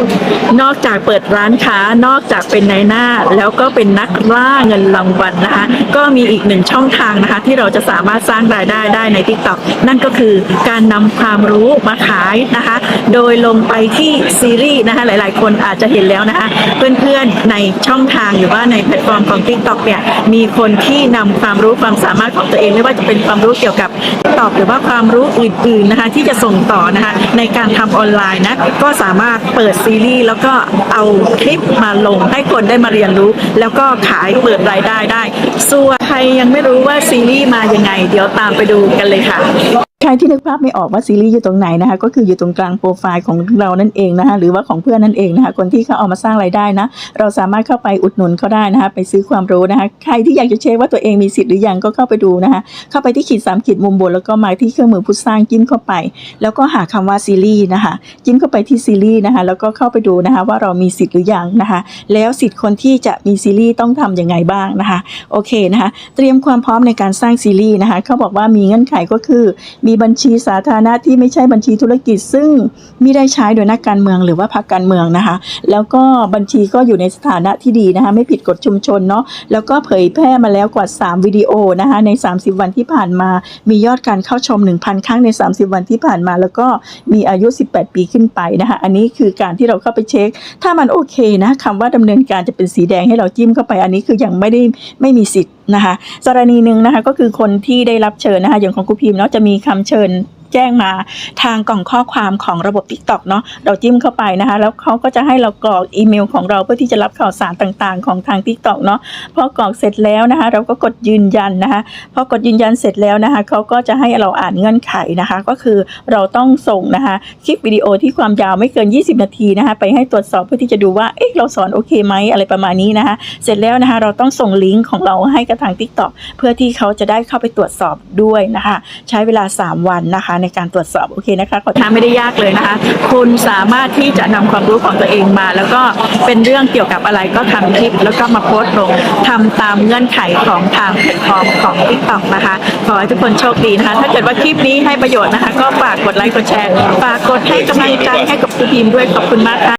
Obrigado. นอกจากเปิดร้านค้านอกจากเป็นนายหน้า แล้วก็เป็นนักล่าเงินรางวัลนะคะ ก็มีอีกหนึ่งช่องทางนะคะ ที่เราจะสามารถสร้างรายได้ได้ใน t ิ k t o k นั่นก็คือการนำความรู้มาขายนะคะ โดยลงไปที่ซีรีส์นะคะหลายๆ คนอาจจะเห็นแล้วนะคะ เพื่อนๆในช่องทางหรือว่าในแพลตฟอร์มของ t ิ k t o k เนี่ยมีคนที่นำความรู้ความสามารถของตัวเองไม่ว่าจะเป็นความรู้เกี่ยวกับตอบหรือว่าความรู้อื่นๆนะคะที่จะส่งต่อนะคะในการทำออนไลน์นะก็สามารถเปิดซีรีส์แล้วก็เอาคลิปมาลงให้คนได้มาเรียนรู้ แล้วก็ขายเปิดรายได้ได้ ส่วนใครยังไม่รู้ว่าซีรีส์มายังไง เดี๋ยวตามไปดูกันเลยค่ะ รที่นึกภาพไม่ออกว่าซีรีส์อยู่ตรงไหนนะคะ ก็คืออยู่ตรงกลางโปรไฟล์ของเรานั่นเองนะคะ หรือว่าของเพื่อนนั่นเองนะคะ คนที่เขาเอามาสร้างรายได้นะ เราสามารถเข้าไปอุดหนุนเขาได้นะคะ ไปซื้อความรู้นะคะ ใครที่อยากจะเช็คว่าตัวเองมีสิทธิ์หรือยังก็เข้าไปดูนะคะ เข้าไปที่ขีดสามขีดมุมบนแล้วก็มาที่เครื่องมือผู้สร้างจิ้มเข้าไป แล้วก็หาคำว่าซีรีส์นะคะ จิ้มเข้าไปที่ซีรีส์นะคะ แล้วก็เข้าไปดูนะคะว่าเรามีสิทธิ์หรือยังนะคะ แล้วสิทธิ์คนที่จะมีซีรีส์ต้องทำยังไงบ้างนะคะ โอเคนะคะ เตรียมความพร้อมในการสร้างซีรีส์นะคะ เขาบอกว่ามีเงื่อนไขก็คือมีบัญชีสาธารณะที่ไม่ใช่บัญชีธุรกิจ ซึ่งไม่ได้ใช้โดยนักการเมืองหรือว่าพรรคการเมืองนะคะ แล้วก็บัญชีก็อยู่ในสถานะที่ดีนะคะไม่ผิดกฎชุมชนเนาะแล้วก็เผยแพร่มาแล้วกว่า 3 วิดีโอนะคะใน 30 วันที่ผ่านมา มียอดการเข้าชม 1,000 ครั้งใน 30 วันที่ผ่านมา แล้วก็มีอายุ 18 ปีขึ้นไปนะคะอันนี้คือการที่เราเข้าไปเช็ค ถ้ามันโอเคนะคำว่าดำเนินการจะเป็นสีแดงให้เราจิ้มเข้าไปอันนี้คือยังไม่ได้ไม่มีสิทธิ์ นะคะกรณีหนึ่งนะคะก็คือคนที่ได้รับเชิญนะคะอย่างของครูพิมพ์เนาะจะมีคำเชิญ แจ้งมาทางกล่องข้อความของระบบ TikTok เนาะเราจิ้มเข้าไปนะคะ แล้วเขาก็จะให้เรากรอกอีเมลของเราเพื่อที่จะรับข่าวสารต่างๆ ของทาง TikTok เนาะพอกรอกเสร็จแล้วนะคะ เราก็กดยืนยันนะคะพอกดยืนยันเสร็จแล้วนะคะเขาก็จะให้เราอ่านเงื่อนไขนะคะ ก็คือเราต้องส่งนะคะคลิปวิดีโอที่ความยาวไม่เกิน 20 นาทีนะคะไปให้ตรวจสอบเพื่อที่จะดูว่าเอ๊ะเราสอนโอเคไหมอะไรประมาณนี้นะคะเสร็จแล้วนะคะเราต้องส่งลิงก์ของเราให้กับทาง TikTok เพื่อที่เขาจะได้เข้าไปตรวจสอบด้วยนะคะ ใช้เวลา 3 วันนะคะในการตรวจสอบโอเคนะคะขอทางไม่ได้ยากเลยนะคะ คุณสามารถที่จะนำความรู้ของตัวเองมา แล้วก็เป็นเรื่องเกี่ยวกับอะไรก็ทำคลิป แล้วก็มาโพสต์ลงทำตามเงื่อนไขของทางแพลตฟอร์มของ TikTok นะคะขอให้ทุกคนโชคดีนะคะ ถ้าเกิดว่าคลิปนี้ให้ประโยชน์นะคะ ก็ฝากกดไลค์กดแชร์ฝากกดให้กำลังใจให้กับครูพิมพ์ด้วยขอบคุณมากค่ะ